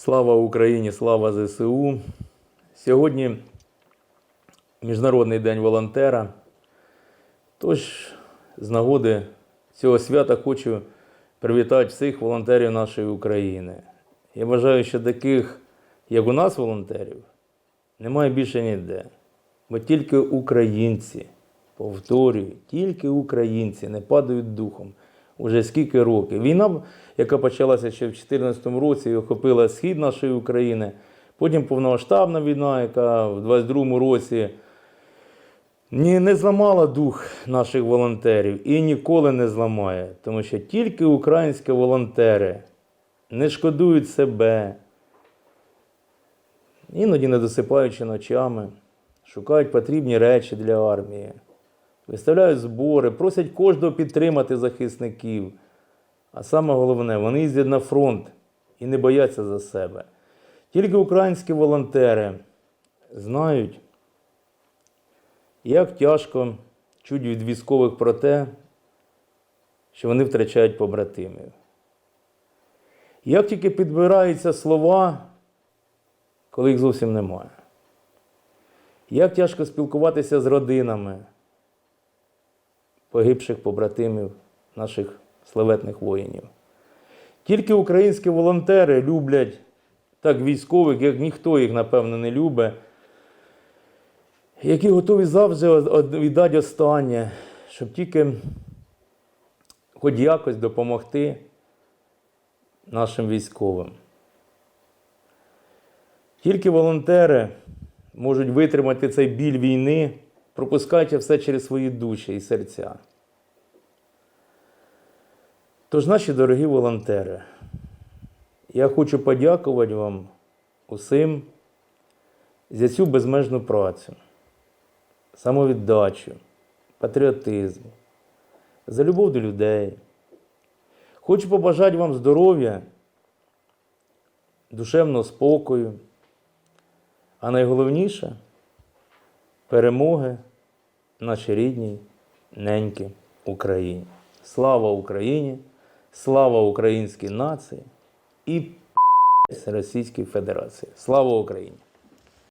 Слава Україні, слава ЗСУ. Сьогодні Міжнародний день волонтера. Тож, з нагоди цього свята хочу привітати всіх волонтерів нашої України. Я вважаю, що таких, як у нас, волонтерів, немає більше ніде. Бо тільки українці, повторюю, тільки українці не падають духом. Уже скільки років. Війна, яка почалася ще в 2014 році і охопила схід нашої України, потім повномасштабна війна, яка в 2022 році ні, не зламала дух наших волонтерів і ніколи не зламає. Тому що тільки українські волонтери не шкодують себе, іноді не досипаючи ночами, шукають потрібні речі для армії, виставляють збори, просять кожного підтримати захисників. А саме головне, вони їздять на фронт і не бояться за себе. Тільки українські волонтери знають, як тяжко чуть від військових про те, що вони втрачають побратимів. Як тільки підбираються слова, коли їх зовсім немає. Як тяжко спілкуватися з родинами погибших побратимів наших славетних воїнів. Тільки українські волонтери люблять так військових, як ніхто їх, напевно, не любить, які готові завжди віддати останнє, щоб тільки хоч якось допомогти нашим військовим. Тільки волонтери можуть витримати цей біль війни, пропускаючи все через свої душі і серця. Тож, наші дорогі волонтери, я хочу подякувати вам усім за цю безмежну працю, самовіддачу, патріотизм, за любов до людей. Хочу побажати вам здоров'я, душевного спокою, а найголовніше перемоги нашій рідній неньки Україні. Слава Україні! Слава українській нації і Російській Федерації. Слава Україні!